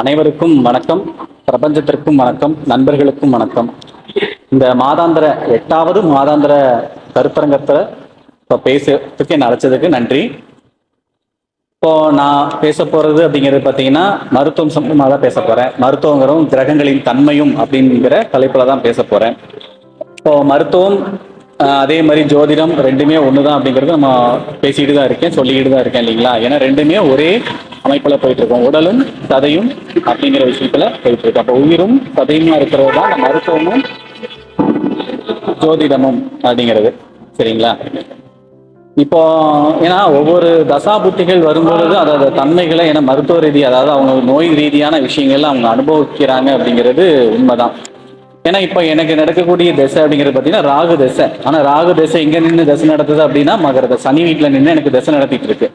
அனைவருக்கும் வணக்கம். பிரபஞ்சத்திற்கும் வணக்கம். நண்பர்களுக்கும் வணக்கம். இந்த மாதாந்திர எட்டாவது மாதாந்திர கருத்தரங்கத்தில் இப்போ பேசுறதுக்கு என்ன அழைச்சதுக்கு நன்றி. இப்போ நான் பேச போறது அப்படிங்கிறது பார்த்தீங்கன்னா மருத்துவம் சம்பந்தமாக தான் பேச போறேன். மருத்துவங்கிறதும் கிரகங்களின் தன்மையும் அப்படிங்கிற தலைப்புல தான் பேச போறேன். இப்போ மருத்துவம் அதே மாதிரி ஜோதிடம் ரெண்டுமே ஒன்று தான் அப்படிங்கிறது நம்ம பேசிக்கிட்டு தான் இருக்கேன் சொல்லிக்கிட்டு தான் இருக்கேன் இல்லைங்களா? ஏன்னா ரெண்டுமே ஒரே அமைப்புல போயிட்டு இருக்கோம் உடலும் சதையும் அப்படிங்கிற விஷயத்துல போயிட்டு இருக்கு அப்போ உயிரும் சதையுமா இருக்கிறது தான் மருத்துவமும் ஜோதிடமும் அப்படிங்கிறது. சரிங்களா? இப்போ ஏன்னா ஒவ்வொரு தசா புத்திகள் வரும்பொழுது அதோட தன்மைகளை ஏன்னா மருத்துவ ரீதி அதாவது அவங்க நோய் ரீதியான விஷயங்கள்ல அவங்க அனுபவிக்கிறாங்க அப்படிங்கிறது உண்மைதான். ஏன்னா இப்போ எனக்கு நடக்கக்கூடிய திசை அப்படிங்கிறது பார்த்தீங்கன்னா ராகு திசை. ஆனால் ராகு திசை எங்கே நின்று திசை நடத்துது அப்படின்னா மகரத சனி வீட்டில் நின்று எனக்கு திசை நடத்திட்டு இருக்கு.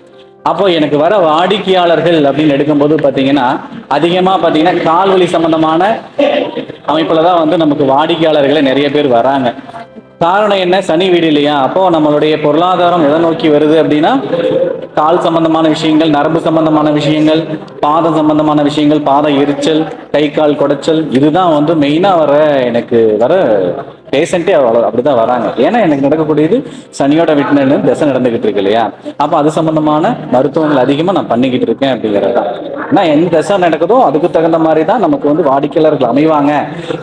அப்போ எனக்கு வர வாடிக்கையாளர்கள் அப்படின்னு எடுக்கும்போது பார்த்தீங்கன்னா அதிகமாக பார்த்தீங்கன்னா கால்வழி சம்பந்தமான அமைப்பில் தான் வந்து நமக்கு வாடிக்கையாளர்களே நிறைய பேர் வராங்க. காரணம் என்ன? சனி வீடு இல்லையா? அப்போ நம்மளுடைய பொருளாதாரம் எதை நோக்கி வருது அப்படின்னா கால் சம்பந்தமான விஷயங்கள் நரம்பு சம்பந்தமான விஷயங்கள் பாதம் சம்பந்தமான விஷயங்கள் பாத எரிச்சல் கை கால் குடைச்சல் இதுதான் வந்து மெயினாக வர எனக்கு வர பேஷண்ட்டே அவ்வளோ அப்படிதான் வராங்க. ஏன்னா எனக்கு நடக்கக்கூடியது சனியோட விட்டுனு திசை நடந்துகிட்டு இருக்கு இல்லையா? அப்போ அது சம்பந்தமான மருத்துவங்கள் அதிகமாக நான் பண்ணிக்கிட்டு இருக்கேன் அப்படிங்கிறது. தான் ஏன்னா எந்த திசை நடக்குதோ அதுக்கு தகுந்த மாதிரி தான் நமக்கு வந்து வாடிக்கையாளர்கள் அமைவாங்க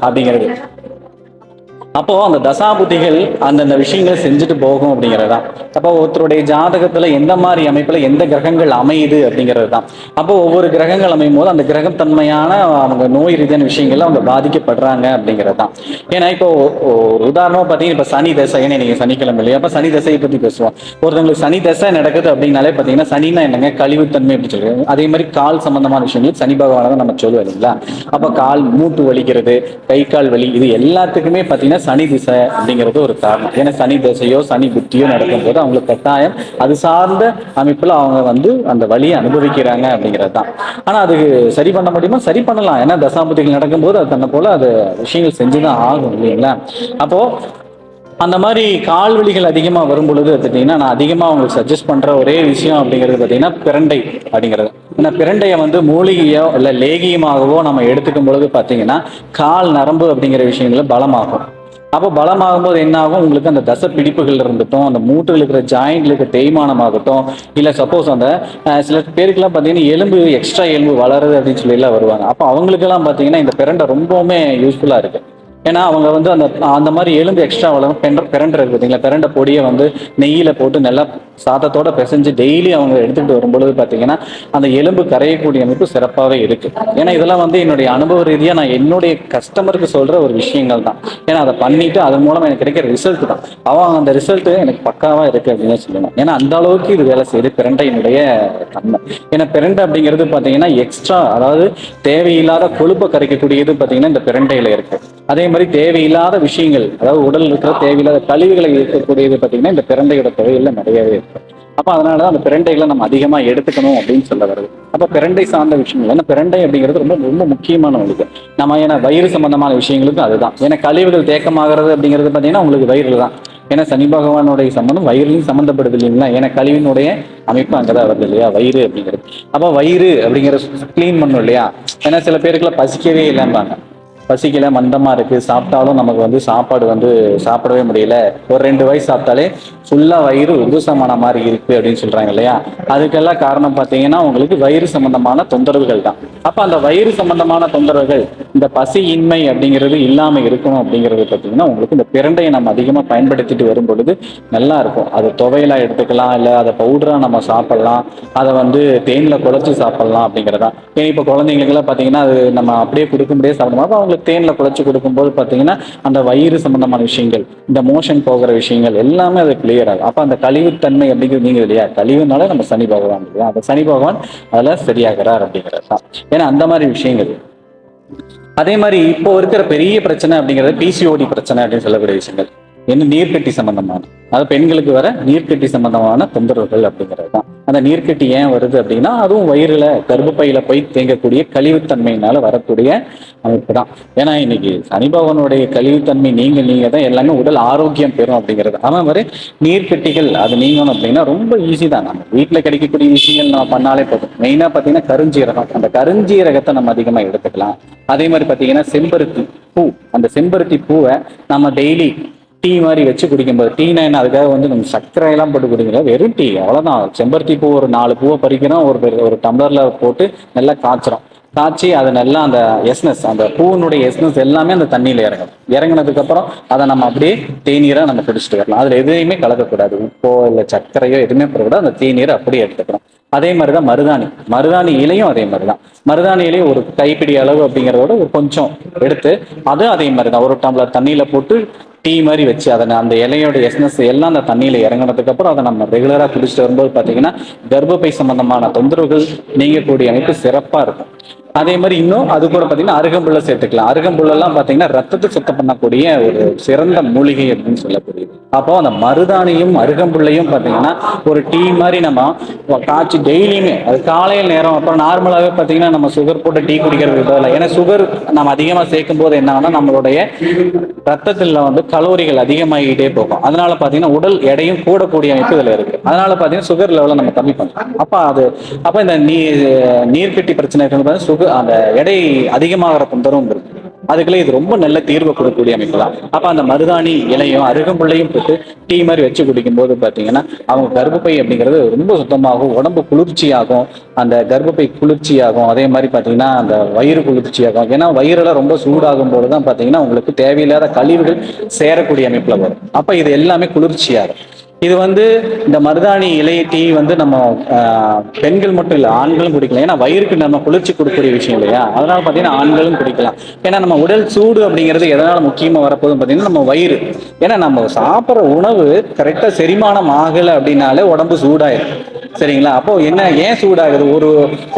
அப்படிங்கிறது. அப்போ அந்த தசாபுத்திகள் அந்தந்த விஷயங்களை செஞ்சுட்டு போகும் அப்படிங்கிறது தான் அப்போ ஒருத்தருடைய ஜாதகத்துல எந்த மாதிரி அமைப்புல எந்த கிரகங்கள் அமையுது அப்படிங்கிறது தான் அப்போ ஒவ்வொரு கிரகங்கள் அமையும் போது அந்த கிரகம் தன்மையான அவங்க நோய் ரீதியான விஷயங்கள்ல அவங்க பாதிக்கப்படுறாங்க அப்படிங்கிறது தான் ஏன்னா இப்போ ஒரு உதாரணமா பார்த்தீங்கன்னா இப்போ சனி தசை ஏன்னா நீங்க சனிக்கிழமை இல்லையா? அப்போ சனி தசையை பத்தி பேசுவோம். ஒருத்தவங்களுக்கு சனி தசை நடக்குது அப்படின்னாலே பார்த்தீங்கன்னா சனின்னா என்னங்க? கழிவுத்தன்மை அப்படின்னு சொல்லுவாங்க அதே மாதிரி கால் சம்பந்தமான விஷயங்கள் சனி பகவான தான் நம்ம சொல்லுவோம் இல்லைங்களா? அப்போ கால் மூட்டு வலிக்கிறது கை கால் வலி இது எல்லாத்துக்குமே பார்த்தீங்கன்னா சனி திசை அப்படிங்கிறது ஒரு காரணம். ஏன்னா சனி திசையோ சனி புத்தியோ நடக்கும்போது அவங்களுக்கு கட்டாயம் அது சார்ந்த அமைப்புல அவங்க வந்து அந்த வழியை அனுபவிக்கிறாங்க அப்படிங்கிறது தான். ஆனா அது சரி பண்ண முடியுமா? சரி பண்ணலாம். ஏன்னா தசாபுத்திகள் நடக்கும்போது அது தன்னை போல அது விஷயங்கள் செஞ்சுதான் ஆகும் இல்லைங்களா? அப்போ அந்த மாதிரி கால் வலிகள் அதிகமாக வரும் பொழுது பார்த்தீங்கன்னா நான் அதிகமாக அவங்களுக்கு சஜஸ்ட் பண்ணுற ஒரே விஷயம் அப்படிங்கிறது பார்த்தீங்கன்னா பிரண்டை அப்படிங்கிறது. ஏன்னா பிரண்டையை வந்து மூலிகையோ இல்லை லேகியமாகவோ நம்ம எடுத்துக்கும் பொழுது பார்த்தீங்கன்னா கால் நரம்பு அப்படிங்கிற விஷயங்களை பலமாகும். அப்போ பலமாகும்போது என்ன ஆகும் உங்களுக்கு அந்த தசை பிடிப்புகள் இருந்துட்டும் அந்த மூட்டில் இருக்கிற ஜாயிண்ட்ல இருக்கிற தேய்மானமாகட்டும் இல்லை சப்போஸ் அந்த சில பேருக்குலாம் பார்த்தீங்கன்னா எலும்பு எக்ஸ்ட்ரா எலும்பு வளருது அப்படின்னு சொல்லி எல்லாம் வருவாங்க. அப்போ அவங்களுக்கெல்லாம் பார்த்தீங்கன்னா இந்த பிரண்டை ரொம்பவுமே யூஸ்ஃபுல்லாக இருக்கு. ஏன்னா அவங்க வந்து அந்த அந்த மாதிரி எலும்பு எக்ஸ்ட்ரா வளரும் பெண்ட பிரண்டை இருக்கு பார்த்தீங்களா பிரண்டை பொடியை வந்து நெய்யில் போட்டு நல்லா சாதத்தோட பிசைஞ்சு டெய்லி அவங்க எடுத்துக்கிட்டு வரும்பொழுது பார்த்தீங்கன்னா அந்த எலும்பு கரையக்கூடிய அமைப்பு சிறப்பாகவே இருக்கு. ஏன்னா இதெல்லாம் வந்து என்னுடைய அனுபவ ரீதியாக நான் என்னுடைய கஸ்டமருக்கு சொல்ற ஒரு விஷயங்கள் தான். ஏன்னா அதை பண்ணிட்டு அதன் மூலம் எனக்கு கிடைக்கிற ரிசல்ட் தான். அவன் அந்த ரிசல்ட் எனக்கு பக்காவா இருக்கு அப்படின்னு சொல்லணும். ஏன்னா அந்த அளவுக்கு இது வேலை செய்யுது பிரண்டையினுடைய தன்மை. ஏன்னா பிரண்டை அப்படிங்கிறது பார்த்தீங்கன்னா எக்ஸ்ட்ரா அதாவது தேவையில்லாத கொழுப்பை கரைக்கக்கூடியது பார்த்தீங்கன்னா இந்த பிரண்டையில் இருக்கு. அதே மாதிரி தேவையில்லாத விஷயங்கள் அதாவது உடல் இருக்கிற தேவையில்லாத கழிவுகளை இருக்கக்கூடியது பார்த்தீங்கன்னா இந்த பிரண்டையோட தொகையில நிறையவே இருக்கும் அப்போ அதனால அதனாலதான் அந்த பிரண்டைகளை நம்ம அதிகமா எடுத்துக்கணும் அப்படின்னு சொல்ல வருது. அப்போ பிரண்டை சார்ந்த விஷயங்கள் ஏன்னா பிரண்டை அப்படிங்கிறது ரொம்ப ரொம்ப முக்கியமான உங்களுக்கு நம்ம ஏன்னா வயிறு சம்பந்தமான விஷயங்களுக்கும் அதுதான். ஏன்னா கழிவுகள் தேக்கமாகிறது அப்படிங்கிறது பார்த்தீங்கன்னா உங்களுக்கு வயிறு தான். ஏன்னா சனி பகவானுடைய சம்பந்தம் வயிறுலையும் சம்மந்தப்படுது இல்லைங்களா? ஏன்னா கழிவினுடைய அமைப்பு அங்கதான் வருது இல்லையா? வயிறு அப்படிங்கிறது. அப்போ வயிறு அப்படிங்கிற கிளீன் பண்ணும் இல்லையா? ஏன்னா சில பேருக்குலாம் பசிக்கவே இல்லைம்பாங்க. பசிக்கல மந்தமா இருக்கு சாப்பிட்டாலும் நமக்கு வந்து சாப்பாடு வந்து சாப்பிடவே முடியல. ஒரு ரெண்டு வயசு சாப்பிட்டாலே ஃபுல்லா வயிறு உபசமான மாதிரி இருக்கு அப்படின்னு சொல்றாங்க இல்லையா? அதுக்கெல்லாம் காரணம் பார்த்தீங்கன்னா உங்களுக்கு வயிறு சம்பந்தமான தொந்தரவுகள் தான். அப்ப அந்த வயிறு சம்பந்தமான தொந்தரவுகள் இந்த பசியின்மை அப்படிங்கிறது இல்லாம இருக்கணும் அப்படிங்கிறது பார்த்தீங்கன்னா உங்களுக்கு இந்த பிரண்டையை நம்ம அதிகமா பயன்படுத்திட்டு வரும் பொழுது நல்லா இருக்கும். அது துவையலா எடுத்துக்கலாம் இல்ல அதை பவுடரா நம்ம சாப்பிடலாம். அதை வந்து தேன்ல குழச்சி சாப்பிடலாம் அப்படிங்கிறதா ஏன் இப்போ குழந்தைங்களுக்குலாம் பார்த்தீங்கன்னா அது நம்ம அப்படியே கொடுக்க முடியாது சாப்பிடணும் அப்போ அவங்களுக்கு தேன்ல குழச்சி கொடுக்கும்போது பார்த்தீங்கன்னா அந்த வயிறு சம்பந்தமான விஷயங்கள் இந்த மோஷன் போகிற விஷயங்கள் எல்லாமே அது கிளியர் ஆகும் அப்போ அந்த கழிவுத்தன்மை அப்படிங்கிறது நீங்க இல்லையா? கழிவுனால நம்ம சனி பகவான் இல்லையா? அந்த சனி பகவான் அதில் சரியாகிறார் அப்படிங்கிறது தான். ஏன்னா அந்த மாதிரி விஷயங்கள். அதே மாதிரி இப்போ இருக்கிற பெரிய பிரச்சனை அப்படிங்கிறது பிசிஓடி பிரச்சனை அப்படின்னு சொல்லக்கூடிய விஷயங்கள். என்ன நீர்க்கட்டி சம்பந்தமான? அது பெண்களுக்கு வர நீர்க்கட்டி சம்பந்தமான தொந்தரவுகள் அப்படிங்கிறது தான். அந்த நீர்க்கட்டி ஏன் வருது அப்படின்னா அதுவும் வயிறுல கர்ப்பப்பையில போய் தேங்கக்கூடிய கழிவுத்தன்மையினால வரக்கூடிய அமைப்பு தான். ஏன்னா இன்னைக்கு சனிபவனுடைய கழிவுத்தன்மை நீங்க நீங்க தான் எல்லாமே உடல் ஆரோக்கியம் பெறும் அப்படிங்கிறது. அவன் வரை நீர்க்கட்டிகள் அது நீங்கணும் அப்படின்னா ரொம்ப ஈஸி தான். நம்ம வீட்டில் கிடைக்கக்கூடிய விஷயங்கள் நம்ம பண்ணாலே போதும். மெயினா பார்த்தீங்கன்னா கருஞ்சீரகம். அந்த கருஞ்சீரகத்தை நம்ம அதிகமாக எடுத்துக்கலாம். அதே மாதிரி பார்த்தீங்கன்னா செம்பருத்தி பூ. அந்த செம்பருத்தி பூவை நம்ம டெய்லி டீ மாதிரி வச்சு குடிக்கும்போது டீனா என்ன அதுக்காக வந்து நம்ம சர்க்கரை எல்லாம் போட்டு குடிக்கல வெறும் டீ அவ்வளோதான் செம்பருத்தி பூ ஒரு நாலு பூவை பறிக்கிறோம் ஒரு ஒரு டம்ளரில் போட்டு நல்லா காய்ச்சுறோம் காய்ச்சி அதை நல்லா அந்த எஸ்னஸ் அந்த பூவினுடைய எஸ்னஸ் எல்லாமே அந்த தண்ணியில் இறங்கும். இறங்கினதுக்கப்புறம் அதை நம்ம அப்படியே தேநீராக நம்ம குடிச்சிட்டு வரலாம். அதில் எதையுமே கலக்கக்கூடாது. உப்போ இல்லை சர்க்கரையோ எதுவுமே போடக்கூடாது. அந்த தேநீரை அப்படியே எடுத்துக்கிறோம் அதே மாதிரி தான் மருதாணி. மருதாணி இலையும் அதே மாதிரி தான் மருதாணி இலையும் ஒரு கைப்பிடி அளவு அப்படிங்கிறதோட ஒரு கொஞ்சம் எடுத்து அதுவும் அதே மாதிரி தான் ஒரு டம்ளர் தண்ணியில் போட்டு டீ மாதிரி வச்சு அதை அந்த இலையோட எஸ்னஸ் எல்லாம் அந்த தண்ணியில் இறங்கினதுக்கு அப்புறம் அதை நம்ம ரெகுலராக குடிச்சிட்டு வரும்போது பார்த்தீங்கன்னா கர்ப்பப்பை சம்பந்தமான தொந்தரவுகள் நீங்கக்கூடிய அமைப்பு சிறப்பாக இருக்கும். அதே மாதிரி இன்னும் அது கூட பார்த்தீங்கன்னா அருகம்புல்ல சேர்த்துக்கலாம். அருகம்புல்லெல்லாம் பார்த்தீங்கன்னா ரத்தத்தை சுத்தம் பண்ணக்கூடிய ஒரு சிறந்த மூலிகை அப்படின்னு சொல்லக்கூடியது அப்போ அந்த மருதாணியும் அருகம்புள்ளையும் பார்த்தீங்கன்னா ஒரு டீ மாதிரி நம்ம காய்ச்சி டெய்லியுமே அது காலையில் நேரம் அப்புறம் நார்மலாகவே பார்த்தீங்கன்னா நம்ம சுகர் போட்டு டீ குடிக்கிறதுக்கு பதிலாக ஏன்னா சுகர் நம்ம அதிகமாக சேர்க்கும் போது என்னன்னா நம்மளுடைய ரத்தத்தில் வந்து கலோரிகள் அதிகமாகிட்டே போகும். அதனால பார்த்தீங்கன்னா உடல் எடையும் கூடக்கூடிய அமைப்பு இதில் இருக்கு. அதனால பார்த்தீங்கன்னா சுகர் லெவலை நம்ம கம்மி பண்ணலாம். அப்போ அது அப்போ இந்த நீர் நீர்க்கட்டி பிரச்சனை சுகர் சுகர் அந்த எடை அதிகமாகிற தொந்தரவும் இருக்கு. அதுக்குள்ள இது ரொம்ப நல்ல தீர்வு கொடுக்கக்கூடிய அமைப்பு தான் அப்ப அந்த மருதாணி இலையும் அருகம்புள்ளையும் போட்டு டீ மாதிரி வச்சு குடிக்கும் போது பாத்தீங்கன்னா அவங்க கர்ப்பப்பை அப்படிங்கிறது ரொம்ப சுத்தமாகும் உடம்பு குளிர்ச்சியாகும் அந்த கர்ப்பப்பை குளிர்ச்சியாகும் அதே மாதிரி பாத்தீங்கன்னா அந்த வயிறு குளிர்ச்சியாகும். ஏன்னா வயிறெல்லாம் ரொம்ப சூடாகும் போதுதான் பாத்தீங்கன்னா உங்களுக்கு தேவையில்லாத கழிவுகள் சேரக்கூடிய அமைப்புல வரும். அப்ப இது எல்லாமே குளிர்ச்சியாகும். இது வந்து இந்த மருதாணி இலையை டீ வந்து நம்ம பெண்கள் மட்டும் இல்லை ஆண்களும் குடிக்கலாம். ஏன்னா வயிறுக்கு நம்ம குளிர்ச்சி கொடுக்கக்கூடிய விஷயம் இல்லையா? அதனால பார்த்தீங்கன்னா ஆண்களும் குடிக்கலாம். ஏன்னா நம்ம உடல் சூடு அப்படிங்கிறது எதனால முக்கியமாக வரப்போகுதுன்னு பார்த்தீங்கன்னா நம்ம வயிறு. ஏன்னா நம்ம சாப்பிட்ற உணவு கரெக்டாக செரிமானம் ஆகலை அப்படின்னாலே உடம்பு சூடாயிரும். சரிங்களா? அப்போ என்ன ஏன் சூடாகுது? ஒரு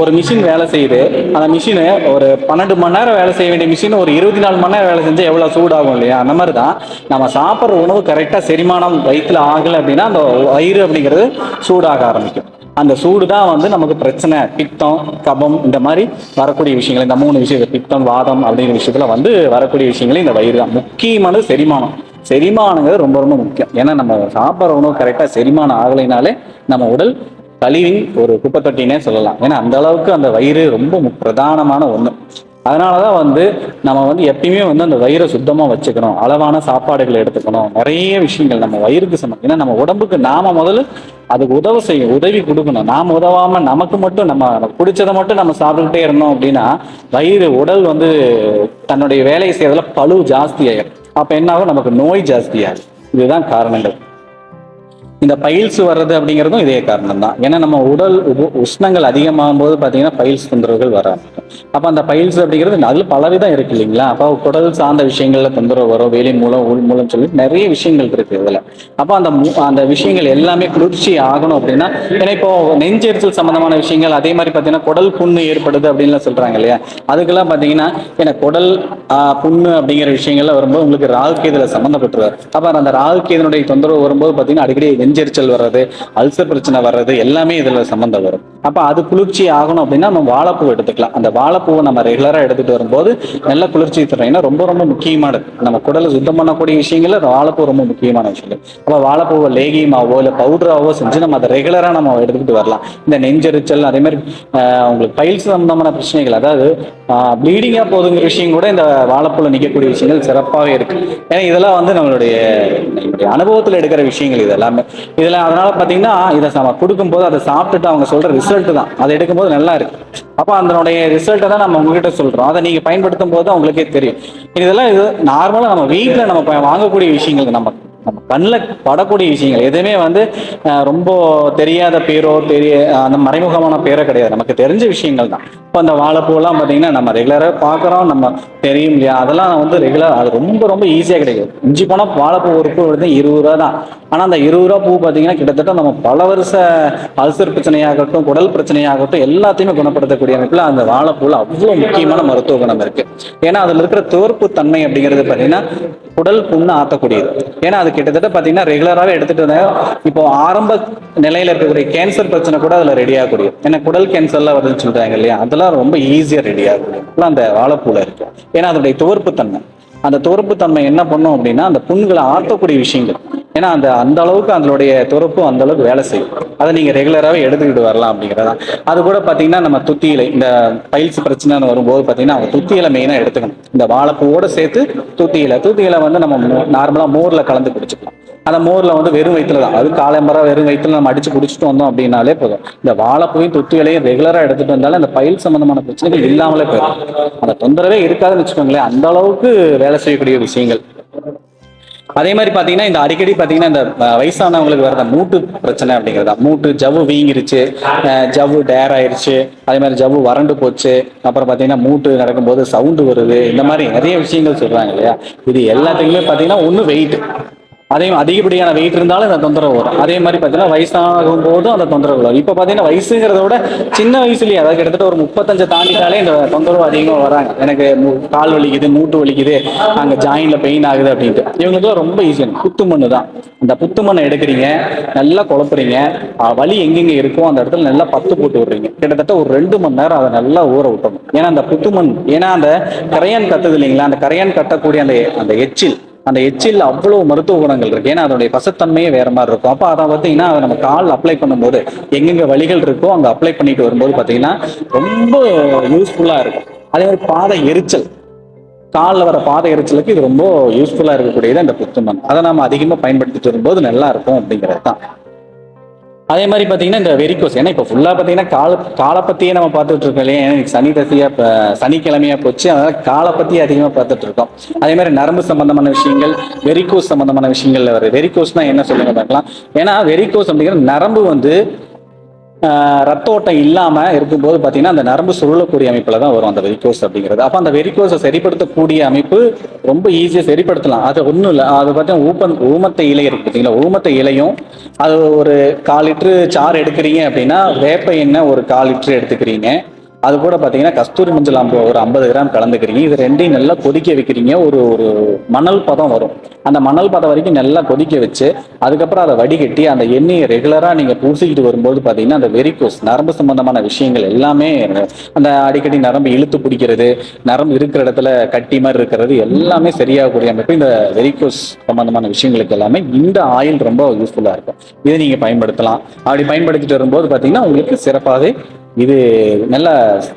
ஒரு மிஷின் வேலை செய்யுது. அந்த மிஷினு ஒரு பன்னெண்டு மணி நேரம் வேலை செய்ய வேண்டிய மிஷின் ஒரு இருபத்தி நாலு மணி நேரம் வேலை செஞ்சால் எவ்வளோ சூடாகும் இல்லையா? அந்த மாதிரி தான் நம்ம சாப்பிட்ற உணவு கரெக்டாக செரிமானம் வயிற்றுல ஆகலை அப்படின்னா அந்த வயிறு அப்படிங்கிறது சூடாக ஆரம்பிக்கும். அந்த சூடு தான் வந்து நமக்கு பிரச்சனை. பித்தம் கபம் இந்த மாதிரி வரக்கூடிய விஷயங்கள் இந்த மூணு விஷயம் பித்தம் வாதம் அப்படிங்கிற விஷயத்துல வந்து வரக்கூடிய விஷயங்கள் இந்த வயிறு தான். முக்கியமானது செரிமானம். செரிமானங்கிறது ரொம்ப ரொம்ப முக்கியம். ஏன்னா நம்ம சாப்பிட்ற உணவு கரெக்டாக செரிமானம் ஆகலைனாலே நம்ம உடல் கழிவின் ஒரு குப்பைத்தொட்டினே சொல்லலாம். ஏன்னா அந்த அளவுக்கு அந்த வயிறு ரொம்ப பிரதானமான பிரதானமான அதனால அதனாலதான் வந்து நம்ம வந்து எப்பயுமே வந்து அந்த வயிறை சுத்தமாக வச்சுக்கணும். அளவான சாப்பாடுகளை எடுத்துக்கணும். நிறைய விஷயங்கள் நம்ம வயிறுக்கு சமம். ஏன்னா நம்ம உடம்புக்கு நாம முதல்ல அதுக்கு உதவு செய்யும் உதவி கொடுக்கணும். நாம் உதவாம நமக்கு மட்டும் நம்ம நமக்கு பிடிச்சதை மட்டும் நம்ம சாப்பிட்டுக்கிட்டே இருந்தோம் அப்படின்னா வயிறு உடல் வந்து தன்னுடைய வேலையை செய்யறதுல பளு ஜாஸ்தி ஆயிரும். அப்ப என்ன ஆகும் நமக்கு நோய் ஜாஸ்தியாகும் இதுதான் காரணங்கள். இந்த பைல்ஸ் வர்றது அப்படிங்கிறதும் இதே காரணம் தான் ஏன்னா நம்ம உடல் உஷ்ணங்கள் அதிகமாகும் போது பார்த்தீங்கன்னா பைல்ஸ் தொந்தரவுகள் வர ஆரம்பிக்கும். அப்போ அந்த பைல்ஸ் அப்படிங்கிறது அதில் பலவிதம் இருக்கு இல்லைங்களா? அப்போ குடல் சார்ந்த விஷயங்கள்ல தொந்தரவு வரும் வேலை மூலம் உள் மூலம் சொல்லி நிறைய விஷயங்கள் இருக்கு இதில். அப்போ அந்த மு- அந்த விஷயங்கள் எல்லாமே குளிர்ச்சி ஆகணும் அப்படின்னா ஏன்னா இப்போ நெஞ்செரிச்சல் சம்பந்தமான விஷயங்கள் அதே மாதிரி பார்த்தீங்கன்னா குடல் புண்ணு ஏற்படுது அப்படின்லாம் சொல்றாங்க இல்லையா? அதுக்கெல்லாம் பார்த்தீங்கன்னா ஏன்னா குடல் புண்ணு அப்படிங்கிற விஷயங்கள்ல வரும்போது உங்களுக்கு ராகு கேதுல சம்மந்தப்பட்டுருவார் அப்போ அந்த ராகு கேதனுடைய தொந்தரவு வரும்போது பார்த்தீங்கன்னா அடிக்கடி நெஞ்செரிச்சல் வர்றது அல்சர் பிரச்சனை வர்றது எல்லாமே இதில் சம்மந்தம் வரும். அப்போ அது குளிர்ச்சி ஆகணும் அப்படின்னா நம்ம வாழைப்பூ எடுத்துக்கலாம். அந்த வாழைப்பூவை நம்ம ரெகுலராக எடுத்துகிட்டு வரும்போது நல்ல குளிர்ச்சி தரீங்கன்னா ரொம்ப ரொம்ப முக்கியமானது. நம்ம குடலை சுத்தம் பண்ணக்கூடிய விஷயங்கள்ல வாழைப்பூ ரொம்ப முக்கியமான விஷயம் அப்போ வாழைப்பூவை லேகியமாவோ இல்லை பவுடராவோ செஞ்சு நம்ம அதை ரெகுலராக நம்ம எடுத்துக்கிட்டு வரலாம். இந்த நெஞ்செரிச்சல் அதே மாதிரி உங்களுக்கு பைல்ஸ் சம்பந்தமான பிரச்சனைகள் அதாவது ப்ளீடிங்காக போகுதுங்கிற விஷயம் கூட இந்த வாழைப்பூவில் நிற்கக்கூடிய விஷயங்கள் சிறப்பாகவே இருக்கு. ஏன்னா இதெல்லாம் வந்து நம்மளுடைய அனுபவத்தில் எடுக்கிற விஷயங்கள் இது எல்லாமே. இதுல அதனால பாத்தீங்கன்னா இதை நம்ம கொடுக்கும்போது அதை சாப்பிட்டுட்டு அவங்க சொல்ற ரிசல்ட் தான். அதை எடுக்கும்போது நல்லா இருக்கு. அப்போ அதனுடைய ரிசல்ட்டை தான் நம்ம உங்ககிட்ட சொல்றோம். அதை நீங்க பயன்படுத்தும் போது அவங்களுக்கே தெரியும். இதெல்லாம் இது நார்மலா நம்ம வீட்டில் நம்ம வாங்கக்கூடிய விஷயங்கள் நம்ம நம்ம கண்ணில் படக்கூடிய விஷயங்கள். எதுவுமே வந்து ரொம்ப தெரியாத பேரோ தெரிய அந்த மறைமுகமான பேரோ கிடையாது. நமக்கு தெரிஞ்ச விஷயங்கள் தான். இப்போ அந்த வாழைப்பூலாம் பார்த்தீங்கன்னா நம்ம ரெகுலராக பார்க்குறோம் நம்ம தெரியும் இல்லையா? அதெல்லாம் வந்து ரெகுலர் அது ரொம்ப ரொம்ப ஈஸியாக கிடைக்கும் இஞ்சி போனால் வாழைப்பூ ஒரு பூ வந்து இருபது ரூபா தான். ஆனால் அந்த இருபது ரூபா பூ பார்த்தீங்கன்னா கிட்டத்தட்ட நம்ம பல வருஷ அல்சர் பிரச்சனையாகட்டும் குடல் பிரச்சனையாகட்டும் எல்லாத்தையுமே குணப்படுத்தக்கூடிய அமைப்பில் அந்த வாழைப்பூவில் அவ்வளோ முக்கியமான மருத்துவ குணம் இருக்கு. ஏன்னா அதில் இருக்கிற தோற்பு தன்மை அப்படிங்கிறது பார்த்தீங்கன்னா குடல் புண்ணு ஆற்றக்கூடியது ஏன்னா அது கிட்டத்தட்ட பார்த்தீங்கன்னா ரெகுலராகவே எடுத்துட்டு இருந்தாங்க இப்போ ஆரம்ப நிலையில இருக்கக்கூடிய கேன்சர் பிரச்சனை கூட அதில் ரெடி ஆகக்கூடிய. ஏன்னா குடல் கேன்சர்லாம் வருதுன்னு சொல்றாங்க இல்லையா? அதெல்லாம் ரொம்ப ஈஸியாக ரெடி ஆகக்கூடிய. அந்த வாழைப்பூல இருக்கு. ஏன்னா அதனுடைய துவர்ப்பு தன்மை அந்த துவரப்பு தன்மை என்ன பண்ணும் அப்படின்னா அந்த புண்களை ஆர்த்தக்கூடிய விஷயங்கள். ஏன்னா அந்த அந்த அளவுக்கு அதனுடைய துறப்பு அந்த அளவுக்கு வேலை செய்யும். அதை நீங்க ரெகுலராகவே எடுத்துக்கிட்டு வரலாம் அப்படிங்கிறதா. அது கூட பாத்தீங்கன்னா நம்ம துத்தியிலை இந்த பயிற்சி பிரச்சனைன்னு வரும்போது பாத்தீங்கன்னா அவங்க துத்தியில மெயினா எடுத்துக்கணும். இந்த வாழைப்பூவோட சேர்த்து துத்தியில துத்தியில வந்து நம்ம நார்மலா மோர்ல கலந்து குடிச்சுக்கலாம். அந்த மோர்ல வந்து வெறும் வயிற்றுல தான். அது காலம்பரா வெறும் வயிற்றுல நம்ம அடிச்சு குடிச்சிட்டு வந்தோம் அப்படின்னாலே போதும். இந்த வாழைப்பூவையும் தொத்துகளையும் ரெகுலரா எடுத்துட்டு வந்தாலும் அந்த பயில் சம்பந்தமான பிரச்சனைகள் இல்லாமலே போயிடும். அந்த தொந்தரவே இருக்காதுன்னு வச்சுக்கோங்களேன். அந்த அளவுக்கு வேலை செய்யக்கூடிய விஷயங்கள். அதே மாதிரி பாத்தீங்கன்னா இந்த அடிக்கடி பாத்தீங்கன்னா இந்த வயசானவங்களுக்கு வர மூட்டு பிரச்சனை அப்படிங்கிறதா. மூட்டு ஜவ்வு வீங்கிருச்சு. அஹ், ஜவ்வு டேர் ஆயிருச்சு. அதே மாதிரி ஜவ்வு வறண்டு போச்சு. அப்புறம் பாத்தீங்கன்னா மூட்டு நடக்கும்போது சவுண்டு வருது. இந்த மாதிரி நிறைய விஷயங்கள் சொல்றாங்க இல்லையா? இது எல்லாத்துக்குமே பாத்தீங்கன்னா ஒண்ணு வெயிட் அதே அதிகப்படியான வெயிட் இருந்தாலும் அந்த தொந்தரவு வரும். அதே மாதிரி பார்த்தீங்கன்னா வயசாகும் போதும் அந்த தொந்தரவு வரும். இப்போ பார்த்தீங்கன்னா வயசுங்கிறத விட சின்ன வயசுலயே அதாவது கிட்டத்தட்ட ஒரு முப்பத்தஞ்சு தாண்டிட்டாலே இந்த தொந்தரவு அதிகமாக வராங்க. எனக்கு கால் வலிக்குது மூட்டு வலிக்குது அங்கே ஜாயின்ல பெயின் ஆகுது அப்படின்ட்டு. இவங்களுக்குலாம் ரொம்ப ஈஸியான புத்து மண்ணு தான். அந்த புத்து மண்ணை எடுக்கிறீங்க நல்லா குழப்புறீங்க வலி எங்கெங்க இருக்கோ அந்த இடத்துல நல்லா பத்து போட்டு விடுறீங்க. கிட்டத்தட்ட ஒரு ரெண்டு மணி நேரம் அதை நல்லா ஊற விட்டணும் ஏன்னா அந்த புத்து மண் ஏன்னா அந்த கரையான் கத்துது இல்லைங்களா? அந்த கரையான் கட்டக்கூடிய அந்த அந்த எச்சில் அந்த எச்சில் அவ்வளவு மருத்துவ குணங்கள் இருக்கு. ஏன்னா அதோடைய பசத்தன்மையே வேற மாதிரி இருக்கும். அப்போ அதை பார்த்தீங்கன்னா அதை நம்ம கால் அப்ளை பண்ணும்போது எங்கெங்க வழிகள் இருக்கோ அங்க அப்ளை பண்ணிட்டு வரும்போது பார்த்தீங்கன்னா ரொம்ப யூஸ்ஃபுல்லா இருக்கும். அதே மாதிரி பாதை எரிச்சல். காலில் வர பாதை எரிச்சலுக்கு இது ரொம்ப யூஸ்ஃபுல்லா இருக்கக்கூடியது அந்த புத்துமண் அதை நம்ம அதிகமாக பயன்படுத்திட்டு வரும்போது நல்லா இருக்கும் அப்படிங்கிறது தான் அதே மாதிரி பார்த்தீங்கன்னா இந்த வெரிகோஸ் ஏன்னா இப்போ ஃபுல்லாக பார்த்தீங்கன்னா கால காலை பற்றியே நம்ம பார்த்துட்டு இருக்கோம் இல்லையா? ஏன்னா இன்னைக்கு சனி தசையாக இப்போ சனிக்கிழமையா போச்சு அதனால் காலை பற்றி அதிகமாக பார்த்துட்டு இருக்கோம். அதே மாதிரி நரம்பு சம்பந்தமான விஷயங்கள் வெரிகோஸ் சம்பந்தமான விஷயங்கள்ல வருது. வெரிகோஸ்னா என்ன சொல்லுங்க பார்க்கலாம். ஏன்னா வெரிகோஸ் அப்படிங்கிற நரம்பு வந்து ரத்த ஓட்டம் இல்லாமல் இருக்கும்போது பார்த்தீங்கன்னா அந்த நரம்பு சுருளக்கூடிய அமைப்பில் தான் வரும் அந்த வெரிகோஸ் அப்படிங்கிறது. அப்போ அந்த வெரிகோஸை சரிப்படுத்தக்கூடிய அமைப்பு ரொம்ப ஈஸியாக சரிப்படுத்தலாம். அது ஒன்றும் இல்லை. அது பார்த்தீங்கன்னா ஊப்பன் ஊமத்த இலை இருக்குது பார்த்தீங்களா ஊமத்த இலையும் அது ஒரு கால் லிட்டரு சாறு எடுக்கிறீங்க அப்படின்னா வேப்ப எண்ணெய் ஒரு கால் லிட்டரு எடுத்துக்கிறீங்க. அது கூட பார்த்தீங்கன்னா கஸ்தூரி மஞ்சள் அம்பு ஒரு ஐம்பது கிராம் கலந்துக்கிறீங்க. இது ரெண்டையும் நல்லா கொதிக்க வைக்கிறீங்க. ஒரு ஒரு மணல் பதம் வரும். அந்த மணல் பதம் வரைக்கும் நல்லா கொதிக்க வச்சு அதுக்கப்புறம் அதை வடிகட்டி அந்த எண்ணெயை ரெகுலராக நீங்கள் பூசிக்கிட்டு வரும்போது பார்த்தீங்கன்னா அந்த வெரிகோஸ் நரம்பு சம்பந்தமான விஷயங்கள் எல்லாமே அந்த அடிக்கடி நரம்பு இழுத்து பிடிக்கிறது நரம்பு இருக்கிற இடத்துல கட்டி மாதிரி இருக்கிறது எல்லாமே சரியாகக்கூடிய அமைப்பு. இந்த வெரிகோஸ் சம்பந்தமான விஷயங்களுக்கு எல்லாமே இந்த ஆயில் ரொம்ப யூஸ்ஃபுல்லாக இருக்கும். இதை நீங்கள் பயன்படுத்தலாம். அப்படி பயன்படுத்திட்டு வரும்போது பார்த்தீங்கன்னா உங்களுக்கு சிறப்பாகவே இது நல்ல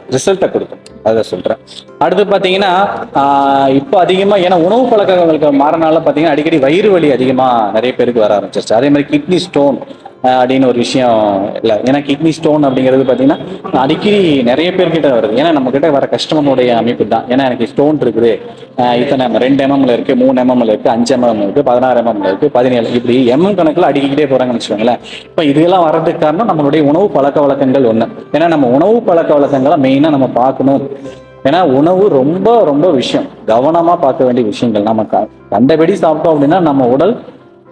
ரிசல்ட்டை கொடுக்கும். அதை சொல்றேன். அடுத்து பார்த்தீங்கன்னா ஆஹ் இப்போ அதிகமாக ஏன்னா உணவு பழக்கங்களுக்கு மாறனால பார்த்தீங்கன்னா அடிக்கடி வயிறு வலி அதிகமாக நிறைய பேருக்கு வர ஆரம்பிச்சிருச்சு. அதே மாதிரி கிட்னி ஸ்டோன் அப்படின்னு ஒரு விஷயம் இல்லை. ஏன்னா கிட்னி ஸ்டோன் அப்படிங்கிறது பார்த்தீங்கன்னா அடிக்கடி நிறைய பேர்கிட்ட வருது. ஏன்னா நம்ம கிட்ட வர கஸ்டமருடைய அமைப்பு தான். ஏன்னா எனக்கு ஸ்டோன் இருக்குது. இத்தனை ரெண்டு எம்எம்ல இருக்கு மூணு எம்எம்ல இருக்கு அஞ்சு எம்எம் இருக்கு பதினாறு எம்எம்ல இருக்கு பதினேழு. இப்படி எம்எம் கணக்கில் அடிக்கிட்டே போறாங்கன்னு வச்சுக்கோங்களேன். இப்போ இதெல்லாம் வர்றதுக்கு காரணம் நம்மளுடைய உணவு பழக்க வழக்கங்கள் ஒன்று ஏன்னா நம்ம உணவு பழக்க வழக்கங்களை மெயினாக நம்ம பார்க்கணும். ஏன்னா உணவு ரொம்ப ரொம்ப விஷயம். கவனமா பார்க்க வேண்டிய விஷயங்கள். நம்ம கண்டபடி சாப்பிட்டோம் அப்படின்னா நம்ம உடல்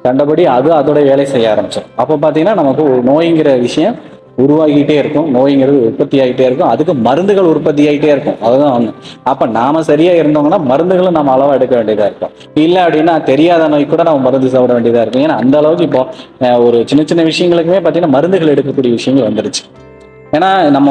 கண்டபடி அது அதோட வேலை செய்ய ஆரம்பிச்சிடும் அப்போ பார்த்தீங்கன்னா நமக்கு ஒரு நோய்ங்கிற விஷயம் உருவாகிட்டே இருக்கும். நோய்ங்கிறது உற்பத்தி ஆகிட்டே இருக்கும். அதுக்கு மருந்துகள் உற்பத்தி ஆகிட்டே இருக்கும். அதுதான் ஒன்று அப்போ நாம சரியா இருந்தோம்னா மருந்துகளும் நம்ம அளவாக எடுக்க வேண்டியதாக இருக்கும். இல்லை அப்படின்னா தெரியாத நோய் கூட நம்ம மருந்து சாப்பிட வேண்டியதாக இருக்கும். ஏன்னா அந்த அளவுக்கு இப்போ ஒரு சின்ன சின்ன விஷயங்களுக்குமே பார்த்தீங்கன்னா மருந்துகள் எடுக்கக்கூடிய விஷயங்கள் வந்துருச்சு. ஏன்னா நம்ம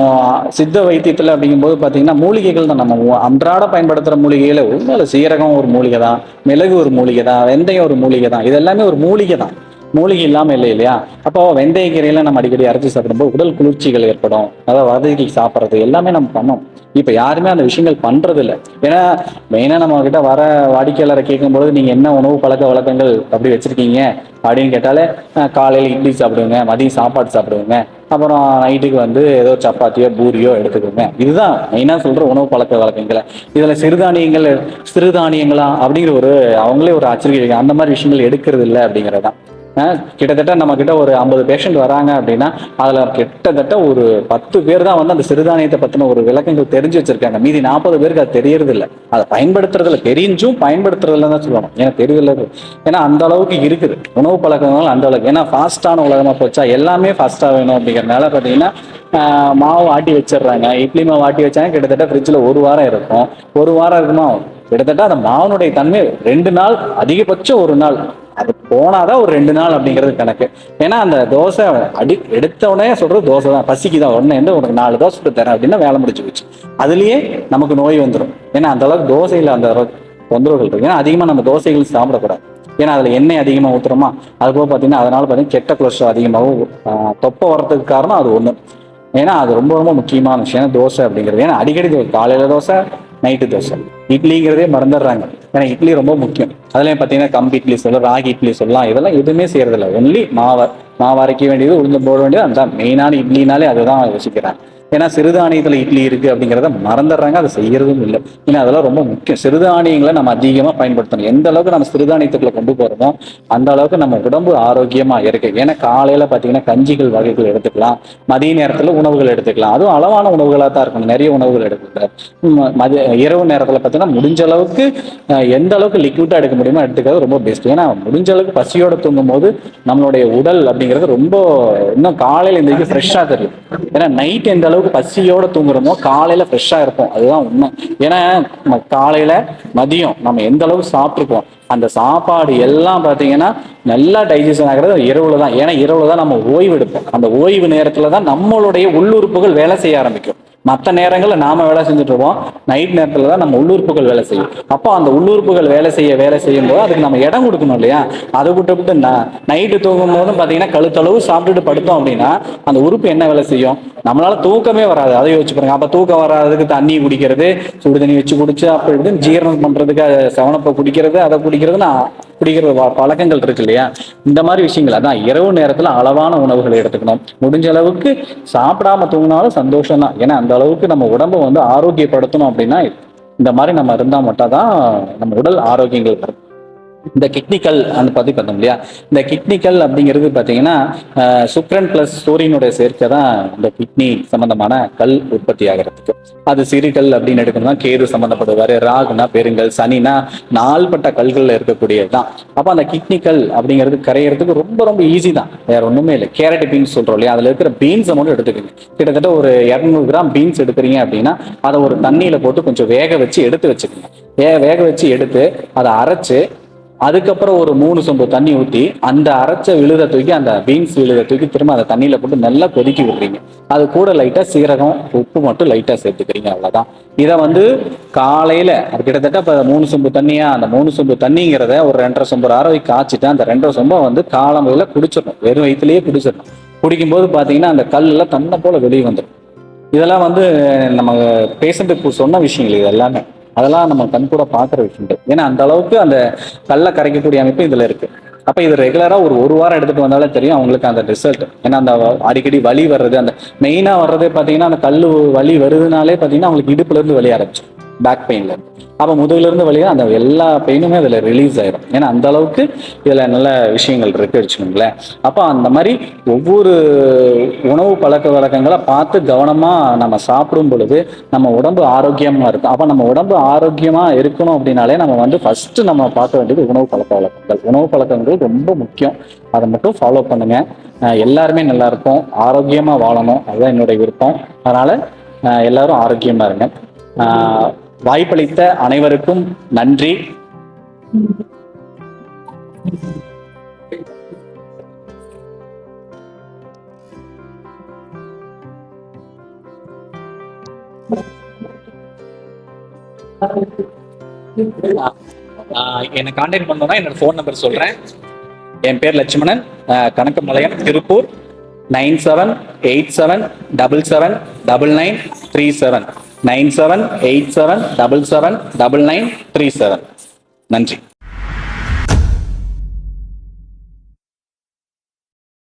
சித்த வைத்தியத்தில் அப்படிங்கும்போது பார்த்தீங்கன்னா மூலிகைகள் தான் நம்ம அன்றாட பயன்படுத்துகிற மூலிகையில் உண்மையில் சீரகம் ஒரு மூலிகை தான் மிளகு ஒரு மூலிகை தான் வெந்தயம் ஒரு மூலிகை தான் இது எல்லாமே ஒரு மூலிகை தான் மூலிகை இல்லாமல் இல்லை இல்லையா? அப்போ வெந்தய கீரையில நம்ம அடிக்கடி அரைச்சி சாப்பிடும்போது உடல் குளிர்ச்சிகள் ஏற்படும். அதாவது வதக்கி சாப்பிட்றது எல்லாமே நம்ம பண்ணோம். இப்போ யாருமே அந்த விஷயங்கள் பண்ணுறது இல்லை ஏன்னா மெயினாக நம்ம கிட்ட வர வாடிக்கையாளரை கேட்கும்பொழுது நீங்கள் என்ன உணவு பழக்க வழக்கங்கள் அப்படி வச்சுருக்கீங்க? அப்படின்னு கேட்டாலே காலையில் இட்லி சாப்பிடுங்க மதியம் சாப்பாடு சாப்பிடுங்க. அப்புறம் நைட்டுக்கு வந்து ஏதோ சப்பாத்தியோ பூரியோ எடுத்துக்கோங்க. இதுதான் மெயினாக சொல்கிற உணவு பழக்க வழக்கங்களை. இதில் சிறுதானியங்கள் சிறுதானியங்களா அப்படிங்கிற ஒரு அவங்களே ஒரு ஆச்சரியம் அந்த மாதிரி விஷயங்கள் எடுக்கிறது இல்லை அப்படிங்கிறதான் கிட்டத்தட்ட நம்ம கிட்ட ஒரு ஐம்பது பேஷண்ட் வராங்க அப்படின்னா அதுல கிட்டத்தட்ட ஒரு பத்து பேர் தான் வந்து அந்த சிறுதானியத்தை பத்தின ஒரு விளக்கங்கள் தெரிஞ்சு வச்சிருக்காங்க. மீதி நாற்பது பேருக்கு அது தெரியறது அதை பயன்படுத்துறதுல தெரிஞ்சும் பயன்படுத்துறதுல தான் சொல்லணும் ஏன்னா தெரியல ஏன்னா அந்த அளவுக்கு இருக்குது. உணவு பழக்கங்கள் அந்த அளவுக்கு. ஏன்னா ஃபாஸ்டான உலகமா போச்சா எல்லாமே ஃபாஸ்டா வேணும் அப்படிங்கிறதுனால பாத்தீங்கன்னா மாவு ஆட்டி வச்சிடுறாங்க. இட்லி மாவு ஆட்டி வச்சாங்க கிட்டத்தட்ட ஃப்ரிட்ஜில் ஒரு வாரம் இருக்கும். ஒரு வாரம் இருக்குமா? கிட்டத்தட்ட அந்த மாவனுடைய தன்மை ரெண்டு நாள் அதிகபட்சம் ஒரு நாள். அது போனாதான் ஒரு ரெண்டு நாள் அப்படிங்கிறது கணக்கு. ஏன்னா அந்த தோசை அடி எடுத்த உடனே சொல்றது தோசை தான். பசிக்குதான் உடனே வந்து உனக்கு நாலு தோசை சுட்டு தரேன் அப்படின்னா வேலை முடிச்சு போச்சு. அதுலயே நமக்கு நோய் வந்துடும் ஏன்னா அந்த அளவுக்கு தோசையில் அந்த தொந்தரவுகள் இருக்கு. ஏன்னா அதிகமாக நம்ம தோசைகள் சாப்பிடக்கூடாது. ஏன்னா அதில் எண்ணெய் அதிகமாக ஊற்றுறோமா அது போக பார்த்தீங்கன்னா அதனால பார்த்தீங்கன்னா கெட்ட கொலஸ்ட்ரால் அதிகமாகவும் தொப்பை வரதுக்கு காரணம் அது ஒன்று ஏன்னா அது ரொம்ப ரொம்ப முக்கியமான விஷயம். ஏன்னா தோசை அப்படிங்கிறது. ஏன்னா அடிக்கடி காலையில தோசை நைட்டு தோசை. இட்லிங்கிறதே மறந்துடுறாங்க. ஏன்னா இட்லி ரொம்ப முக்கியம். அதுலேயும் பார்த்தீங்கன்னா கம்பி இட்லி சொல்லலாம் ராகி இட்லி சொல்லலாம். இதெல்லாம் எதுவுமே செய்யறதில்ல. ஒன்லி மாவை மாவு அரைக்க வேண்டியது உளுந்து போட வேண்டியது அதுதான் மெயினான இட்லினாலே அதுதான் யோசிக்கிறாங்க. ஏன்னா சிறுதானியத்துல இட்லி இருக்கு அப்படிங்கிறத மறந்துடுறாங்க அதை செய்யறதும் இல்லை. ஏன்னா அதெல்லாம் ரொம்ப முக்கியம். சிறுதானியங்களை நம்ம அதிகமா பயன்படுத்தணும். எந்த அளவுக்கு நம்ம சிறுதானியத்துக்குள்ள கொண்டு போகிறோமோ அந்த அளவுக்கு நம்ம உடம்பு ஆரோக்கியமா இருக்கு. ஏன்னா காலையில பாத்தீங்கன்னா கஞ்சிகள் வகைகள் எடுத்துக்கலாம் மதிய நேரத்துல உணவுகள் எடுத்துக்கலாம். அதுவும் அளவான உணவுகளா தான் இருக்கணும். நிறைய உணவுகள் எடுத்துக்கலாம். மதிய இரவு நேரத்துல பாத்தீங்கன்னா முடிஞ்ச அளவுக்கு எந்த அளவுக்கு லிக்விடாக எடுக்க முடியுமோ எடுத்துக்கிறது ரொம்ப பெஸ்ட் ஏன்னா முடிஞ்ச அளவுக்கு பசியோட தூங்கும் போது நம்மளுடைய உடல் அப்படிங்கிறது ரொம்ப இன்னும் காலையில எந்திரிக்க ஃப்ரெஷ்ஷா தெரியும். ஏன்னா நைட் எந்த அளவுக்கு பசியோட தூங்குறோமோ காலையில ஃப்ரெஷ்ஷா இருப்போம். அதுதான் உண்மை. ஏன்னா காலையில மதியம் நம்ம எந்த அளவுக்கு சாப்பிட்ருப்போம் அந்த சாப்பாடு எல்லாம் பார்த்தீங்கன்னா நல்லா டைஜஷன் ஆகிறது இரவுல தான். ஏன்னா இரவுல தான் நம்ம ஓய்வு எடுப்போம். அந்த ஓய்வு நேரத்துல தான் நம்மளுடைய உள்ளுறுப்புகள் வேலை செய்ய ஆரம்பிக்கும். மற்ற நேரங்களில் நாம வேலை செஞ்சுட்டு இருப்போம் நைட் நேரத்தில் தான் நம்ம உள்ளுறுப்புகள் வேலை செய்யும். அப்போ அந்த உள்ளுறுப்புகள் வேலை செய்ய வேலை செய்யும் போது அதுக்கு நம்ம இடம் கொடுக்கணும் இல்லையா? அதை விட்டு விட்டு நைட்டு தூங்கும் போதும் பார்த்தீங்கன்னா கழுத்தளவு சாப்பிட்டுட்டு படுத்தோம் அப்படின்னா அந்த உறுப்பு என்ன வேலை செய்யும்? நம்மளால தூக்கமே வராது. அதை யோசிச்சு பாருங்க. அப்போ தூக்கம் வராததுக்கு தண்ணி குடிக்கிறது சுடு தண்ணி வச்சு குடிச்சு அப்படி இப்படின்னு ஜீரணம் பண்றதுக்கு அது செவனப்பை குடிக்கிறது அதை குடிக்கிறதுன்னு குடிக்கிற வ- பழக்கங்கள் இருக்கு இல்லையா? இந்த மாதிரி விஷயங்கள். அதான் இரவு நேரத்தில் அளவான உணவுகளை எடுத்துக்கணும். முடிஞ்ச அளவுக்கு சாப்பிடாம தூங்கினாலும் சந்தோஷம் தான் ஏன்னா அந்த அளவுக்கு நம்ம உடம்பை வந்து ஆரோக்கியப்படுத்தணும் அப்படின்னா இந்த மாதிரி நம்ம இருந்தால் மட்டும் தான் நம்ம உடல் ஆரோக்கியங்கள் வரும். இந்த கிட்னிக்கல் அந்த பத்தி பார்த்தோம் இல்லையா? இந்த கிட்னிக்கல் அப்படிங்கிறது பார்த்தீங்கன்னா சுக்ரன் பிளஸ் சூரியனுடைய சேர்க்கை தான் இந்த கிட்னி சம்பந்தமான கல் உற்பத்தி ஆகிறதுக்கு. அது சிறுகல் அப்படின்னு எடுக்கணும்னா கேது சம்மந்தப்படுவார் ராகுனா பெருங்கல் சனினா நாள்பட்ட கல்களில் இருக்கக்கூடியது தான். அப்போ அந்த கிட்னிக்கல் அப்படிங்கிறது கரையிறதுக்கு ரொம்ப ரொம்ப ஈஸி தான். வேற ஒன்றுமே இல்லை. கேரட் பீன்ஸ் சொல்கிறோம் இல்லையா? அதில் இருக்கிற பீன்ஸை மட்டும் எடுத்துக்கோங்க. கிட்டத்தட்ட ஒரு இரநூறு கிராம் பீன்ஸ் எடுக்கிறீங்க அப்படின்னா அதை ஒரு தண்ணியில் போட்டு கொஞ்சம் வேக வச்சு எடுத்து வச்சுக்கோங்க. வே வேக வச்சு எடுத்து அதை அரைச்சு அதுக்கப்புறம் ஒரு மூணு சொம்பு தண்ணி ஊற்றி அந்த அரைச்ச விழுத தூக்கி அந்த பீன்ஸ் விழுத தூக்கி திரும்ப அந்த தண்ணியில் போட்டு நல்லா கொதிக்க விடுறீங்க. அது கூட லைட்டாக சீரகம் உப்பு மட்டும் லைட்டாக சேர்த்துக்கிறீங்க அவ்வளோதான் இதை வந்து காலையில் கிட்டத்தட்ட இப்போ மூணு சொம்பு தண்ணியா அந்த மூணு சொம்பு தண்ணிங்கிறத ஒரு ரெண்டரை சொம்பு ஆற காய்ச்சிட்டு அந்த ரெண்டரை சொம்பை வந்து காலம்பையில குடிச்சிடணும். வெறும் வயிற்றுலேயே குடிச்சிடணும். குடிக்கும்போது பார்த்தீங்கன்னா அந்த கல்லெல்லாம் தன்னை போல வெளியே வந்துடும். இதெல்லாம் வந்து நம்ம பேஷண்ட்டுக்கு சொன்ன விஷயங்கள் இது எல்லாமே அதெல்லாம் நம்ம கண் கூட பார்க்குற விஷயங்கள். ஏன்னா அந்த அளவுக்கு அந்த கல்லை கரைக்கக்கூடிய அமைப்பு இதுல இருக்கு. அப்ப இது ரெகுலரா ஒரு ஒரு வாரம் எடுத்துட்டு வந்தாலே தெரியும் அவங்களுக்கு அந்த ரிசல்ட் ஏன்னா அந்த அடிக்கடி வலி வர்றது அந்த மெயினா வர்றதே பாத்தீங்கன்னா அந்த கல் வலி வருதுனாலே பாத்தீங்கன்னா அவங்களுக்கு இடுப்புல இருந்து வலி ஆரம்பிச்சு பேக் பெயினில் அப்போ அப்ப வழியாக அந்த எல்லா பெயினுமே அதில் ரிலீஸ் ஆயிடும் ஏன்னா அந்த அளவுக்கு இதில் நல்ல விஷயங்கள் இருக்கு வச்சுக்கோங்களேன். அப்போ அந்த மாதிரி ஒவ்வொரு உணவு பழக்க வழக்கங்களை பார்த்து கவனமாக நம்ம சாப்பிடும் பொழுது நம்ம உடம்பு ஆரோக்கியமாக இருக்கும். அப்போ நம்ம உடம்பு ஆரோக்கியமாக இருக்கணும் அப்படின்னாலே நம்ம வந்து ஃபஸ்ட்டு நம்ம பார்க்க வேண்டியது உணவு பழக்க வழக்கங்கள். உணவு பழக்கங்கள் ரொம்ப முக்கியம். அதை மட்டும் ஃபாலோ பண்ணுங்க. எல்லாருமே நல்லா இருக்கும் ஆரோக்கியமாக வாழணும். அதுதான் என்னுடைய விருப்பம். அதனால எல்லாரும் ஆரோக்கியமாக இருங்க. வாய்ப்பளித்த அனைவருக்கும் நன்றி. என்னை கான்டாக்ட் பண்ணோம்னா என்னோட ஃபோன் நம்பர் சொல்றேன். என் பேர் லட்சுமணன் அஹ் Kanakkampalayam Tiruppur nine seven eight seven double seven double nine three seven. Nine seven eight seven double seven double nine three seven. நன்றி.